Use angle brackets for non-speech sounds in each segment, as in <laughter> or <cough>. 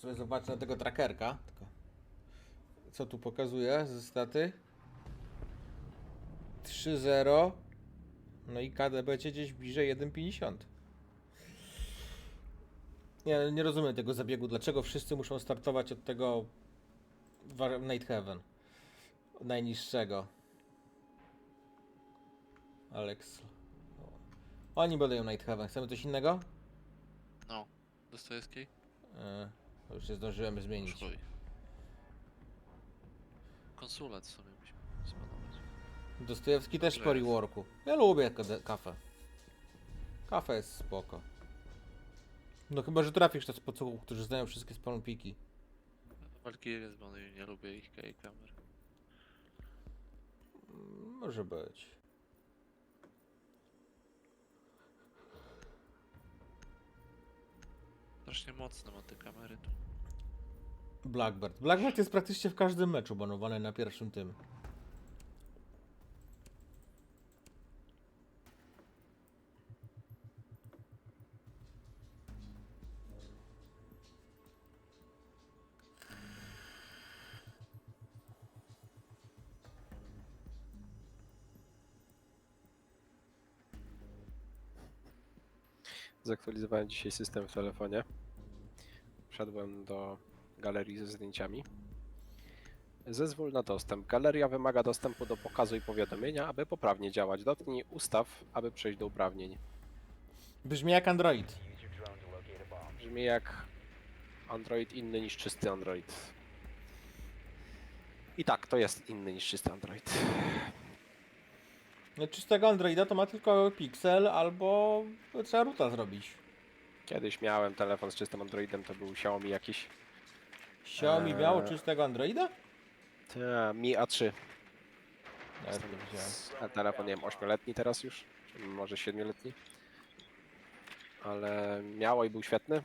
sobie zobaczę na tego trackerka. Tylko co tu pokazuje ze staty? 3-0. No i KD będzie gdzieś bliżej 1,50. Nie, nie rozumiem tego zabiegu. Dlaczego wszyscy muszą startować od tego Night Heaven? Najniższego. Alex. Oni badają Night Heaven. Chcemy coś innego? No. Dostojewski? E, to już się zdążyłem zmienić. Konsulat sobie musimy zbanować. Dostojewski też Dobrze po jest. reworku. Ja lubię kade- kafę. Kafa jest spoko. No chyba, że trafisz na spocuchów, którzy znają wszystkie spawnpiki. Valkyrie zbanuję, nie lubię ich i kamer. Może być. Strasznie mocne ma te kamery tu. Blackbird. Blackbird jest praktycznie w każdym meczu banowany na pierwszym tym. Zaktualizowałem dzisiaj system w telefonie. Wszedłem do galerii ze zdjęciami. Zezwól na dostęp. Galeria wymaga dostępu do pokazu i powiadomienia, aby poprawnie działać. Dotknij ustaw, aby przejść do uprawnień. Brzmi jak Android. Brzmi jak Android inny niż czysty Android. I tak, to jest inny niż czysty Android. No, czystego Androida to ma tylko Pixel albo trzeba ruta zrobić. Kiedyś miałem telefon z czystym Androidem, to był Xiaomi jakiś. Xiaomi Eee. miało czystego Androida? Ta, Mi A3. Ja widziałem. A telefon, nie wiem, 8-letni teraz już, czy może 7-letni. Ale miało i był świetny.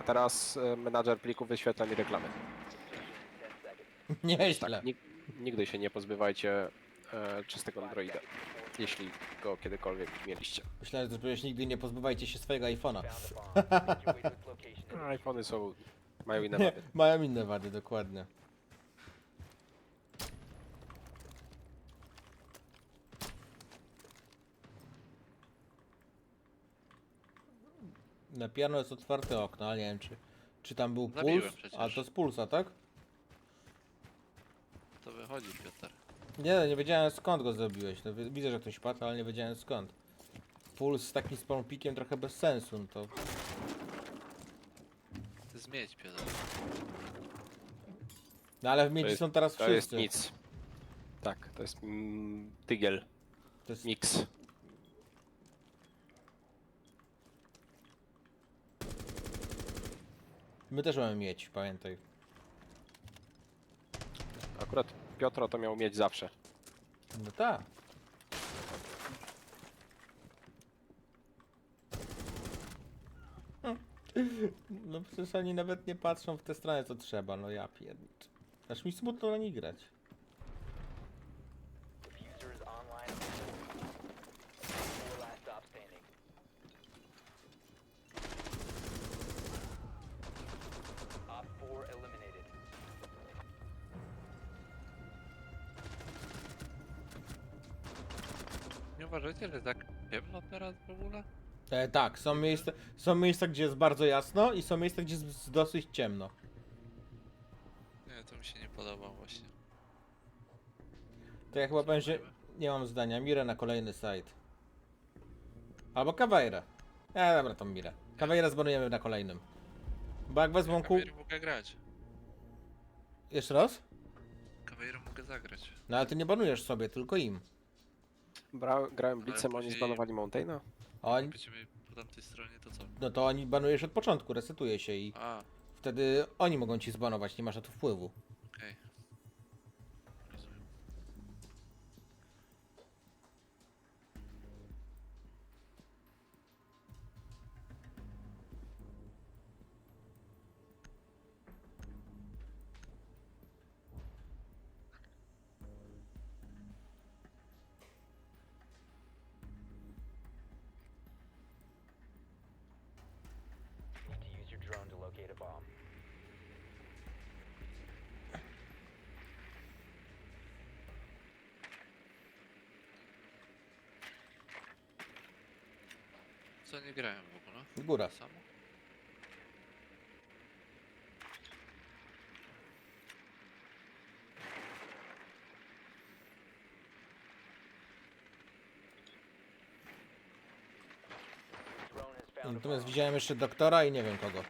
A teraz e, menadżer plików wyświetla mi reklamy. <laughs> Nieźle. Tak, nig nigdy się nie pozbywajcie e, czystego Androida, jeśli go kiedykolwiek mieliście. Myślałem, że nigdy nie pozbywajcie się swojego iPhone'a. <laughs> iPhony są, mają inne <laughs> Nie, wady. mają inne wady, dokładnie. Na piano jest otwarte okno, ale nie wiem czy, czy tam był Zabiłem puls. przecież. A to z pulsa, tak? To wychodzi Piotr. Nie, nie wiedziałem skąd go zrobiłeś. No, wi- widzę, że ktoś padł, ale nie wiedziałem skąd. Puls z takim spawnpikiem trochę bez sensu, no to... Ty zmieć Piotr. No ale w miedzi jest- są teraz To jest nic. Tak, to jest mm, tygiel, To jest mix. My też mamy mieć, pamiętaj. Akurat Piotro to miał mieć zawsze. No tak. <laughs> No przecież oni nawet nie patrzą w tę stronę co trzeba, no ja pierniczę. Aż mi smutno na nich grać. Diffuser is online. Four last stop standing. Op 4 eliminated. Nie uważacie, że tak ciemno teraz w ogóle? E, tak, są miejsca, są miejsca, gdzie jest bardzo jasno i są miejsca, gdzie jest dosyć ciemno. Nie, to mi się nie podoba właśnie. To ja chyba powiem, że nie mam zdania. Mirę na kolejny site. Albo Kawajra. E, dobra, to Mirę. Kawajra zbanujemy na kolejnym. Bo jak wezmą kół... Kawejru mogę grać. Jeszcze raz? Kawejru mogę zagrać. No ale ty nie banujesz sobie, tylko im. Bra grałem Blitzem, oni później- zbanowali Mountaina. A Oni, Będziemy po tamtej stronie, to co? no to oni banujesz od początku, resetuje się i A, wtedy oni mogą ci zbanować, nie masz na to wpływu. To nie grałem w ogóle. Góra. Samo? Natomiast widziałem jeszcze doktora i nie wiem kogo.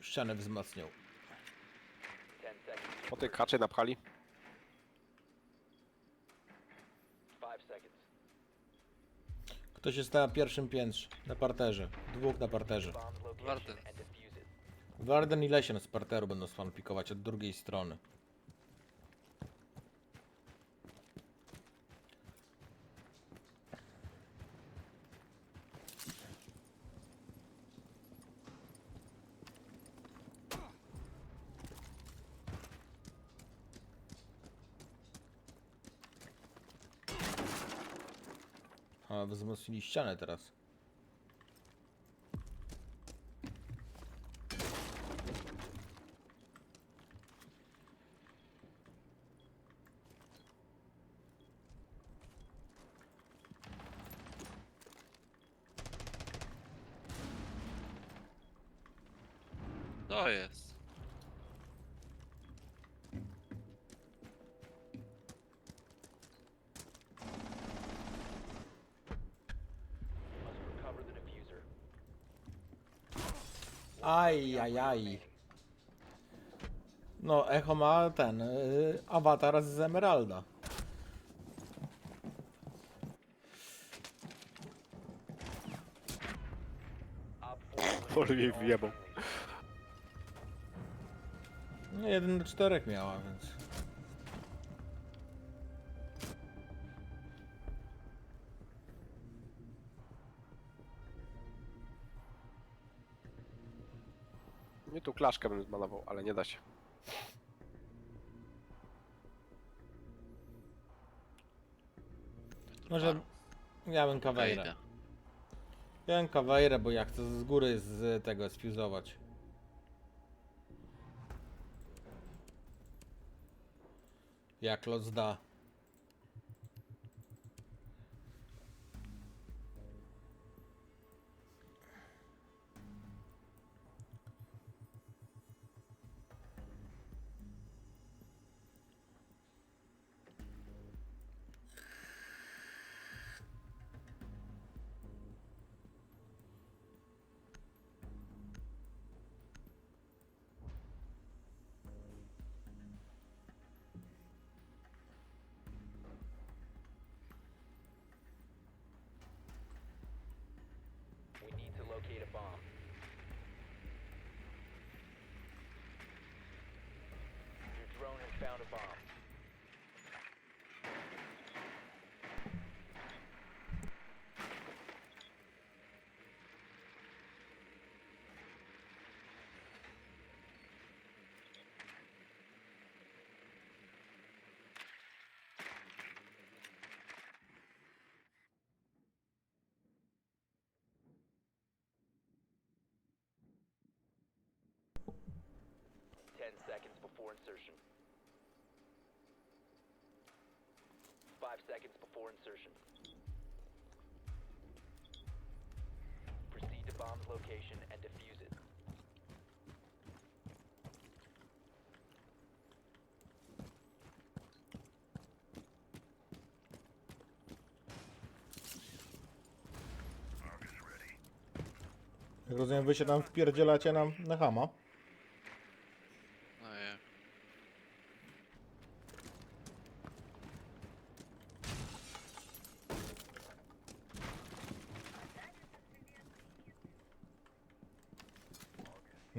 Ścianę wzmacniał. 10 seconds. Po tej kaczy napchali. 5 seconds. Ktoś jest na pierwszym piętrze, na parterze. Dwóch na parterze. Warden. Warden i Lesien z parteru będą spawn pikować od drugiej strony. A, wzmocnili ścianę teraz. To jest. Aj, aj, aj. No, Echo ma ten y, awatar z Emeralda. Op 4 Może jej eliminated all wjebał. No, jeden do czterech miała, więc. Nie tu klaszkę bym zmalował, ale nie da się. Może ja bym kawajrę. Ja bym kawajrę, bo ja chcę z góry z tego sfuzować. Jak los da. Bomb. Your drone has found a bomb. Ten seconds before insertion. Five seconds before insertion. Proceed to bomb's location and defuse it. Jak rozumiem, wy się tam wpierdzielacie nam na hama.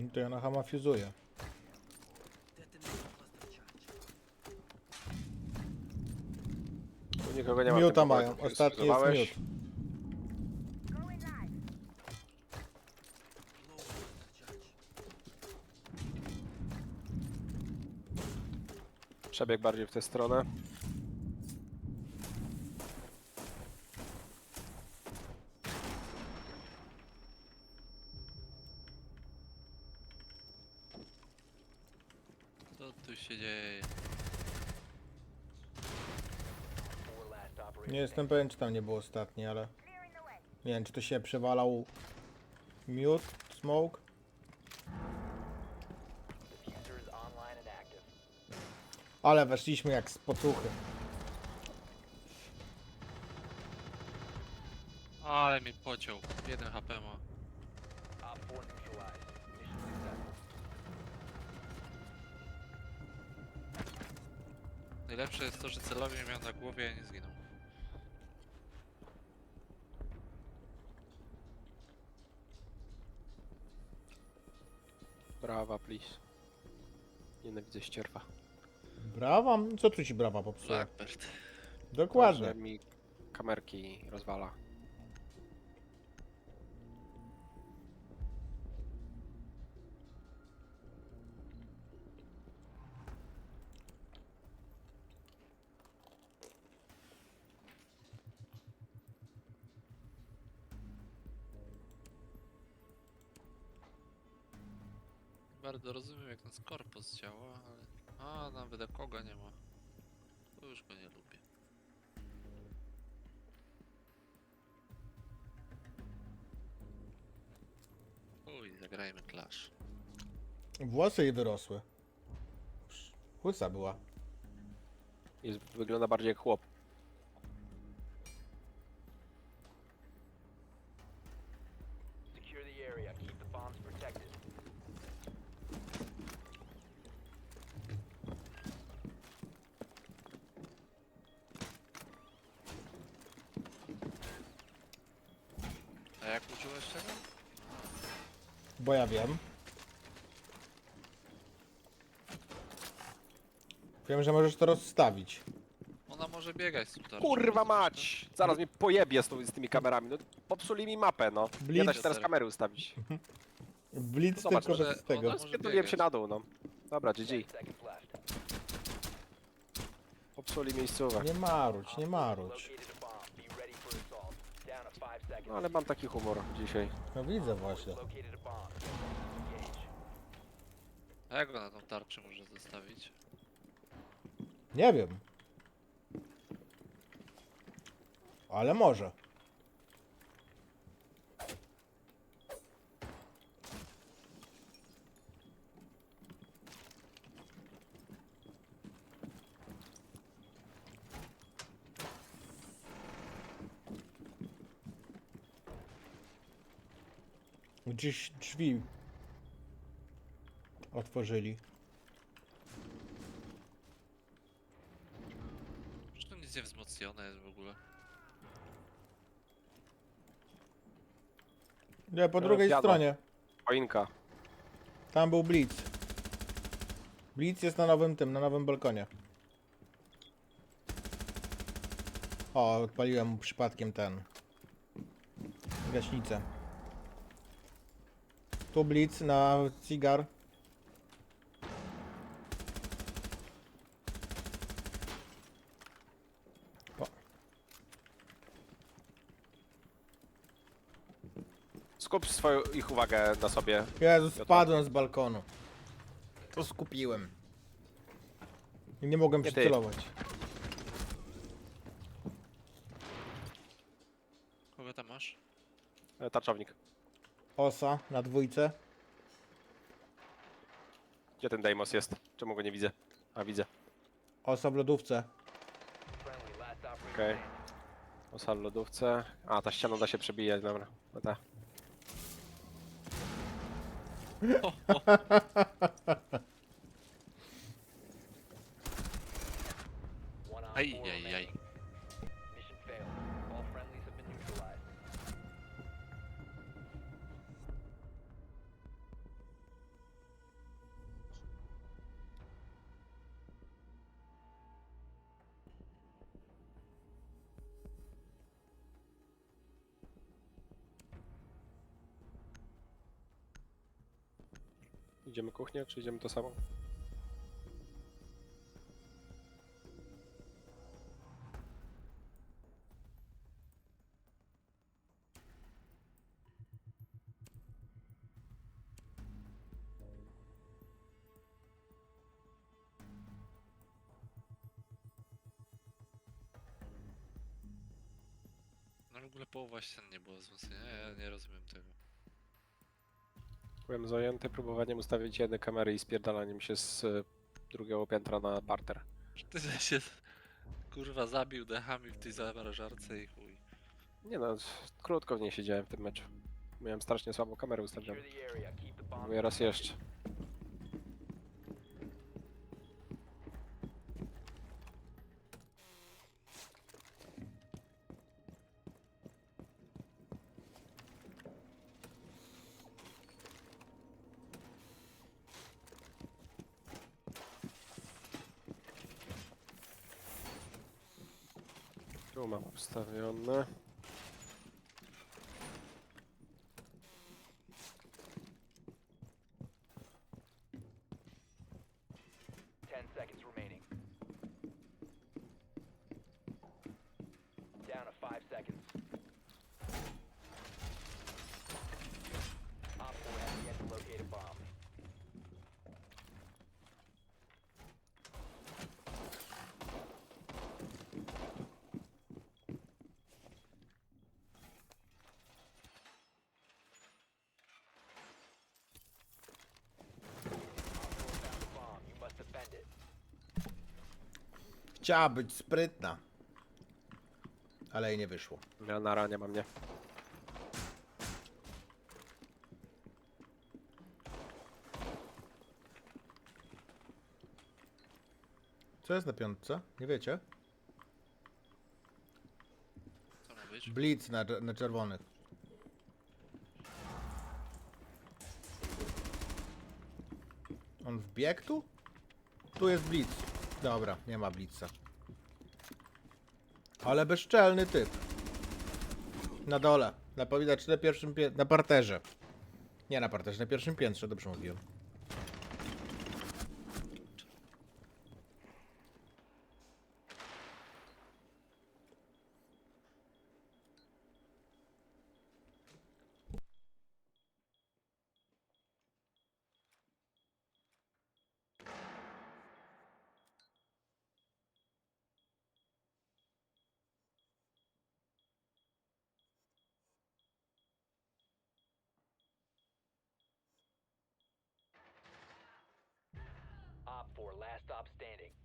No To ja na hama fuzuję. Tu nikogo nie ma. Miuta mają, ostatni jest miut. Przebieg bardziej w tę stronę. Co tu się dzieje? Nie jestem pewien, czy tam nie było ostatni, ale... Nie wiem, czy to się przewalał miód, smoke. Ale weszliśmy jak z pocuchy. Ale mnie pociął. Jeden HP ma. Najlepsze jest to, że celowie miał na głowie, a nie zginął. Brawa, please. Nienawidzę ścierwa. Brawa? Co tu ci brawa popsuje? Blackbird. Dokładnie. Że mi kamerki rozwala. Bardzo rozumiem jak ten Skorpos działa, ale... A, nawet koga nie ma. To już go nie lubię. Uj, zagrajmy Clash. Włosy jej wyrosły. Łysa była. Jest, wygląda bardziej jak chłop. Secure the area. Keep the bombs protected. A jak użyłeś tego? Bo ja wiem. Wiem, że możesz to rozstawić. Ona może biegać z Kurwa mać! Zaraz mnie pojebie z, z tymi kamerami. No, popsuli mi mapę, no. Nie da się teraz kamery ustawić. <laughs> Blitz Zobacz, tylko że bez tego. ona- Może Spierdoliłem biegać. się na dół, no. Dobra, GG. 10 seconds left. Popsuli miejscówek. Nie maruć, nie Op 4 maruć. Located a bomb. Be ready for assault. Down to 5 seconds. No ale mam taki humor dzisiaj. No widzę właśnie. A jak go na tą tarczę może zostawić? Nie wiem. Ale może. Gdzieś drzwi otworzyli. Nie wzmocnione jest w ogóle. Nie, po No, drugiej stronie. Choinka. Tam był Blitz. Blitz jest na nowym tym, na nowym balkonie. O, odpaliłem mu przypadkiem ten. Gaśnicę. Tu Blitz na cigar. Skup swoją ich uwagę na sobie. Jezu, spadłem z balkonu. To skupiłem. I nie mogłem Nie ty. przycelować. Kogo tam masz? E, Tarczownik. Osa na dwójce. Gdzie ten Deimos jest? Czemu go nie widzę? A widzę. Osa w lodówce. Okej. standing. Osa w lodówce. A, ta ściana da się przebijać, dobra. No ta. One on Aj, four aj, aj. remaining. Mission Idziemy kuchnię, czy idziemy to samo? No ogóle połowa ścian nie było wzmocnienia? Ja nie rozumiem tego. Byłem zajęty próbowaniem ustawić jedne kamery i spierdalaniem się z e, drugiego piętra na parter. Ty się kurwa zabił dechami w tej zamrażarce i chuj. Nie no, krótko w niej siedziałem w tym meczu. Miałem strasznie słabą kamerę ustawioną. Mówię raz jeszcze. Tu mam ustawione. Ten seconds remaining. Down to five seconds. Op 4 has yet to locate a bomb. Op 4 found a bomb. You must defend it. Chciała być sprytna. Ale jej nie wyszło. Ja na ranie mam nie. Co jest na piątce? Nie wiecie? Co ma być? Blitz na, na czerwonych. On wbiegł tu? Tu jest blitz. Dobra, nie ma blitza. Ale bezczelny typ. Na dole. Na powidać na pierwszym pie... na parterze. Nie na parterze, na pierwszym piętrze, dobrze mówiłem. Stop standing.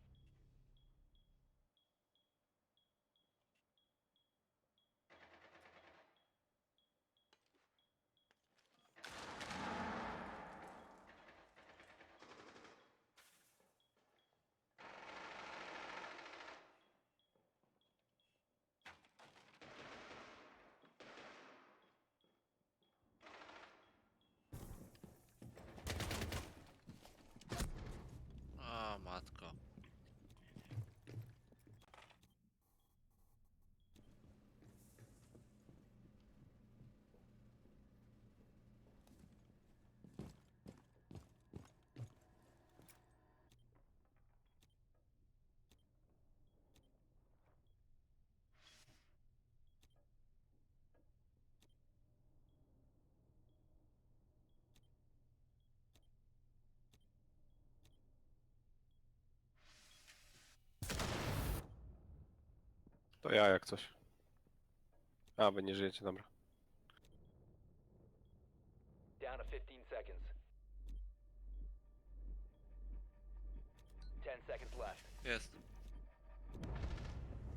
To ja jak coś. A, wy nie żyjecie, dobra. Down to 15 seconds. 10 seconds left. Jest.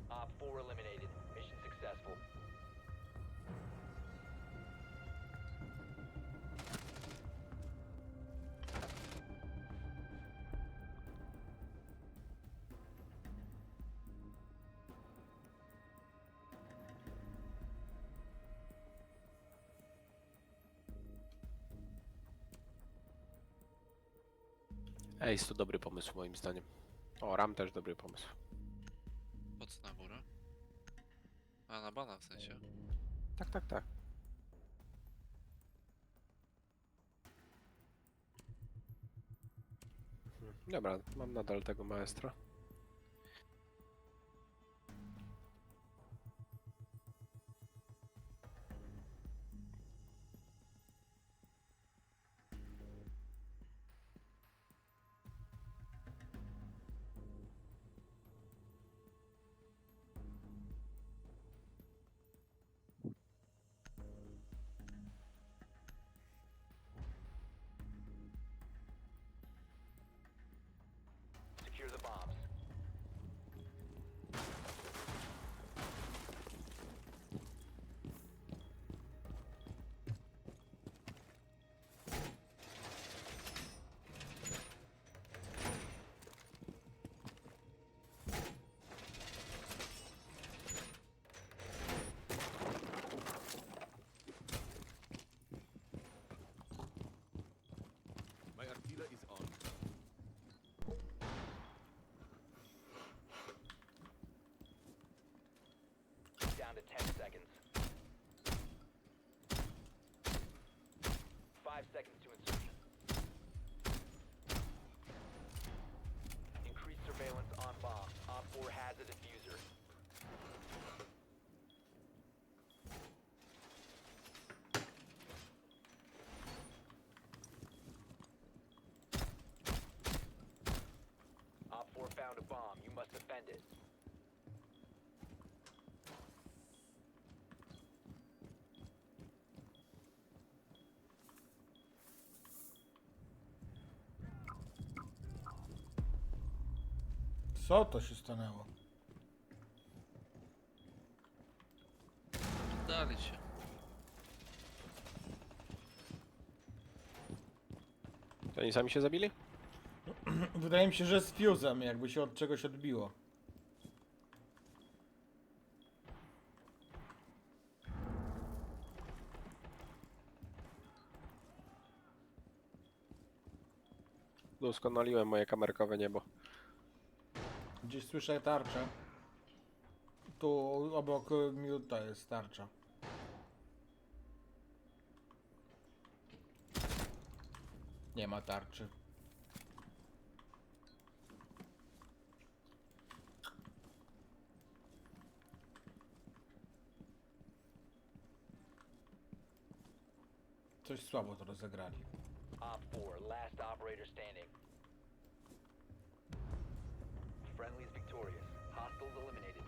Op 4 eliminated. Ej, to dobry pomysł moim zdaniem. O, Ram też dobry pomysł. Po co na górę? A na bana w sensie. Tak, tak, tak. Dobra, mam nadal tego maestra. Seconds to insertion. Increased surveillance on bomb. Op 4 has a diffuser. Op 4 found a bomb. You must defend it. Co to się stanęło? Dali się. To oni sami się zabili? <clears throat> Wydaje mi się, że z fuzem, jakby się od czegoś odbiło. Doskonaliłem moje kamerkowe niebo. Gdzieś słyszę tarczę. Tu obok miuta jest tarcza. Nie ma tarczy. Coś słabo to rozegrali. Op 4, last operator standing. Friendly is victorious. Hostiles eliminated.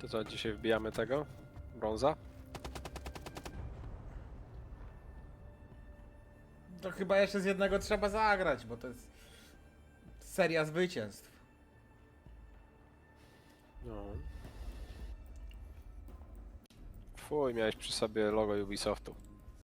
To co, dzisiaj wbijamy tego? Brąza? To chyba jeszcze z jednego trzeba zagrać, bo to jest seria zwycięstw. No. Fuj, miałeś przy sobie logo Ubisoftu.